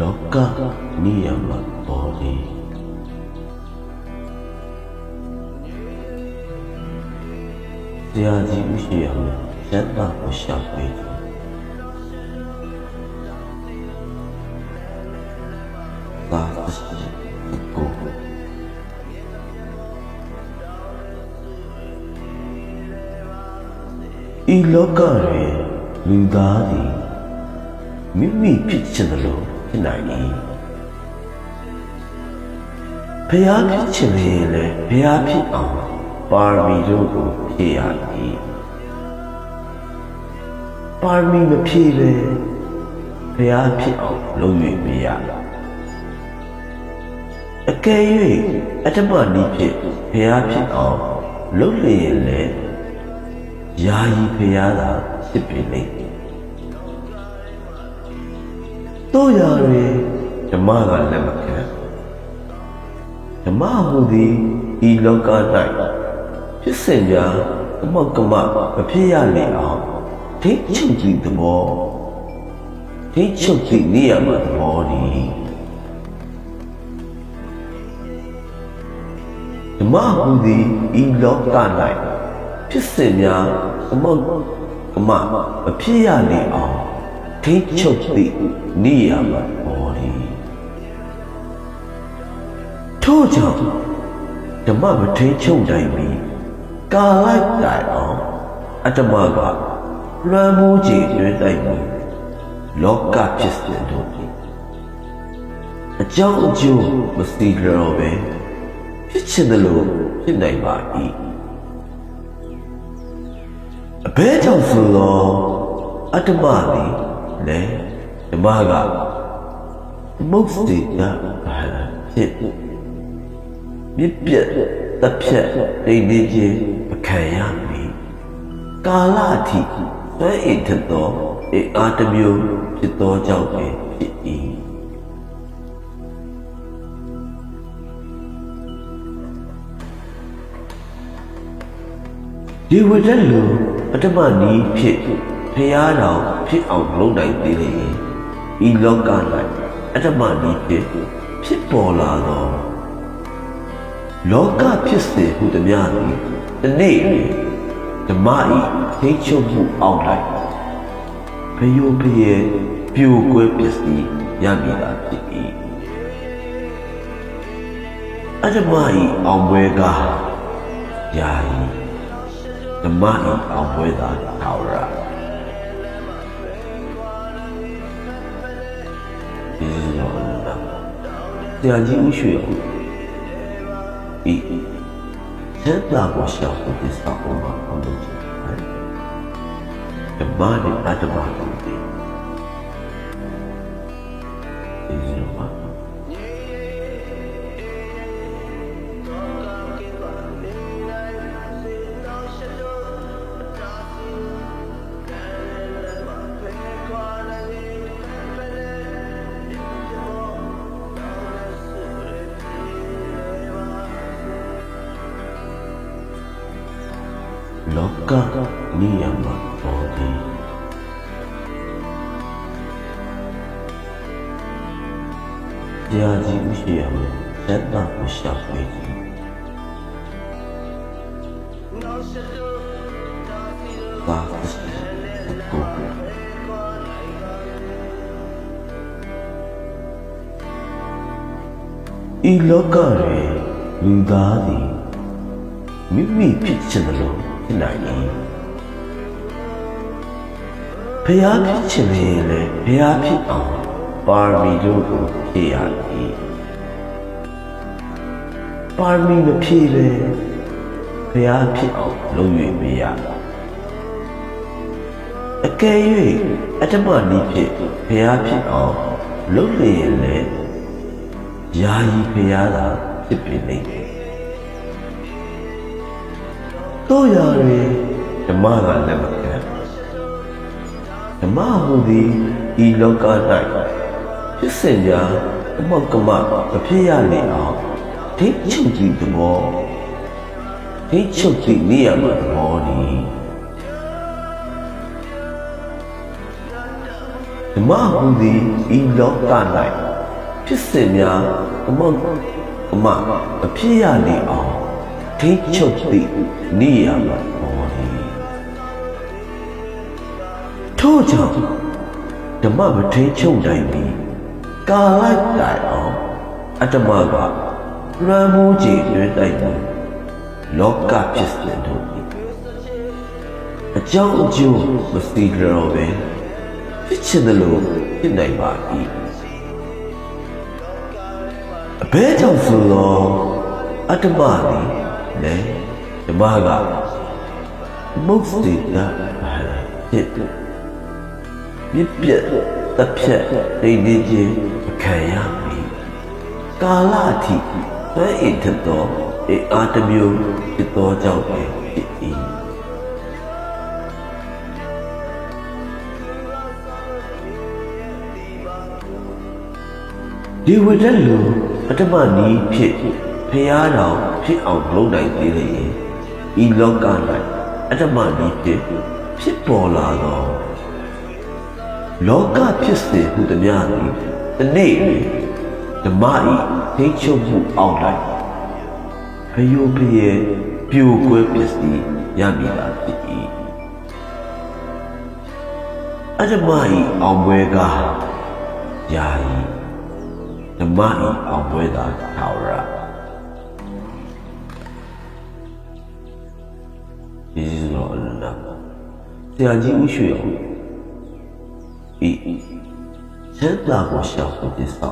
လောကနိယမပေါ်ဒီတရားကြီးဥရှိရမယ်ဇတ်တာကိုရှာပေးတယ်သာသရှိကိုဤလောကတွင်လူသားသည်မိမိဖြစ်ချင်တယ်လို့ ဖြစ်နိုင်၏ဖျားဖြစ်ချင်ရင်လည်းဖျားဖြစ်အောင်ပါရမီတို့ကိုဖြည့်ရ၏ပါရမီမဖြည့်ပဲဖျားဖြစ်အောင်လုပ်၍မရအကယ်၍အတ္တမနိဖြစ်ဖျားဖြစ်အောင်လုပ်လျင်လည်းယာယီဖျားသာဖြစ်ပေလိမ့် တို့ရာတွင်ဓမ္မကလက်မခံဓမ္မဟူသည်ဤလောက၌ဖြစ်စဉ်များအမောက်ကမမဖြစ်ရလေအောင်ဒိတ်ချုပ်သည့်သဘောဒိတ်ချုပ်သည့်နေရာမှာသဘောသည်ဓမ္မဟူသည်ဤလောက၌ဖြစ်စဉ်များအမောက်ကမမဖြစ်ရလေအောင် ထိတ်ချုပ်သည့်နေရာမှာပေါ်သည်ထို့ကြောင့်ဓမ္မမထိတ်ချုပ်နိုင်ပြီကာလိုက်တိုင်အောင်အတ္တမကလွှမ်းမိုးကြည်တွင်နိုင်ပြီလောကဖြစ်စဉ်တို့သည်အကြောင်းအကျိုးမစီလောပဲဖြစ်ချင်တယ်လို့ဖြစ်နိုင်ပါ၏အဘဲကြောင့်ဆိုတော့အတ္တမသည် လေဓမ္မကမုတ်စီကဖြစ်မြစ်ပြတ်တစ်ဖြတ်ဒိဋ္ဌိချင်းမခံရမီကာလအထိသွဲအိတ်ထသောအေအာတစ်မျိုးဖြစ်သောကြောင့်ပင်ဖြစ်၏ဒီဝတ္တလူပထမနီးဖြစ် ဖရာတော်ဖြစ်အောင်လုပ်နိုင်သေးလေဤလောက၌အတ္တမနီးဖြစ်ဖြစ်ပေါ်လာသောလောကဖြစ်စေဟုသည်များသည်ဒီနေ့တွင်ဓမ္မဤထိတ်ချုပ်မှုအောက်၌ဖယိုဖျဲပြိုကွဲပစ္စည်းရမည်သာဖြစ်၏အတ္တမဤအောင်ပွဲကားယာယီဓမ္မဤအောင်ပွဲသာထာဝရ တရားကြီးဥရွှေကိုဤသက်တာကိုရှောက်ဖို့သစ္စာပေါ်မှာအောင်လုပ်ချင်တယ်ဓမ္မနဲ့အတ္တမကိုသိဒီလိုပါ လောကနိယမပေါ်သည်ကြာကြီးဥရှိရမယ်ဇတ်တာကိုရှာ ဖွေသည်သာသရှိကိုဤလောကတွင်လူသားသည်မိမိဖြစ်ချင်တယ်လို့ဖြစ်နိုင်၏ဖျားဖြစ်ချင်ရင်လည်းဖျားဖြစ်အောင်ပါရမီတို့ကိုဖြည့်ရ၏ပါရမီမဖြည့်ပဲဖျားဖြစ်အောင်လုပ်၍မရအကယ်၍အတ္တမနိဖြစ်ဖျားဖြစ်အောင်လုပ်လျင်လည်းယာယီဖျားသာဖြစ်ပေလိမ့်မယ် တို့ရာတွင်ဓမ္မကလက်မခံဓမ္မဟူသည်ဤလောက၌ဖြစ်စဉ်များအမောက်ကမမဖြစ်ရလေအောင်ဒိတ်ချုပ်သည့်သဘောဒိတ်ချုပ်သည့်နေရာမှာသဘောသည်ဓမ္မဟူသည်ဤလောက၌ဖြစ်စဉ်များအမအမအဖြစ်ရနေအောင် ထိတ်ချုပ်သည့်နေရမှာပေါ်လေထို့ကြောင့်ဓမ္မမထိန်ချုပ်နိုင်ပြီကာလိုက်တိုင်အောင်အတ္တမကလွမ်းမိုးကြည်တွင်တိုက်မှုလောကဖြစ်စဉ်တို့သည်အကြောင်းအကျိုးမစီတော်ပဲဖြစ်ချင်တယ်လို့ဖြစ်နိုင်ပါ၏အဘဲကြောင့်ဆိုတော့အတ္တမသည် လည်းဓမ္မကမုတ်စီတာဖြစ်မြစ်ပြတ်တစ်ဖြတ်ဒိဋ္ဌိချင်းခံရပြီကာလအထိသွဲဣထသောအေအာတမျိုးဖြစ်သောကြောင့်ပဲဖြစ်၏ဒီဝိတ္တလူပထမနီးဖြစ် ဖျားတော်ဖြစ်အောင်လုပ်နိုင်သေးတယ်ဤလောက၌အတ္တမနီးဖြစ်ဖြစ်ပေါ်လာသောလောကဖြစ်စေဟုသည်များသည်တနေ့တွင်ဓမ္မဤသိချုပ်မှုအောင်လိုက်ဖယုဖယေပြိုကွဲပစ္စည်းရမည်သာဖြစ်၏အတ္တမဤအောင်ပွဲကားယာယီဓမ္မဤအောင်ပွဲသာထာဝရ ဒီလိုအလ္လာဟ်ဆရာကြီးဦးရွှေအောင်ဤချမ်းသာကိုရှောက်ဖို့ဒီစာ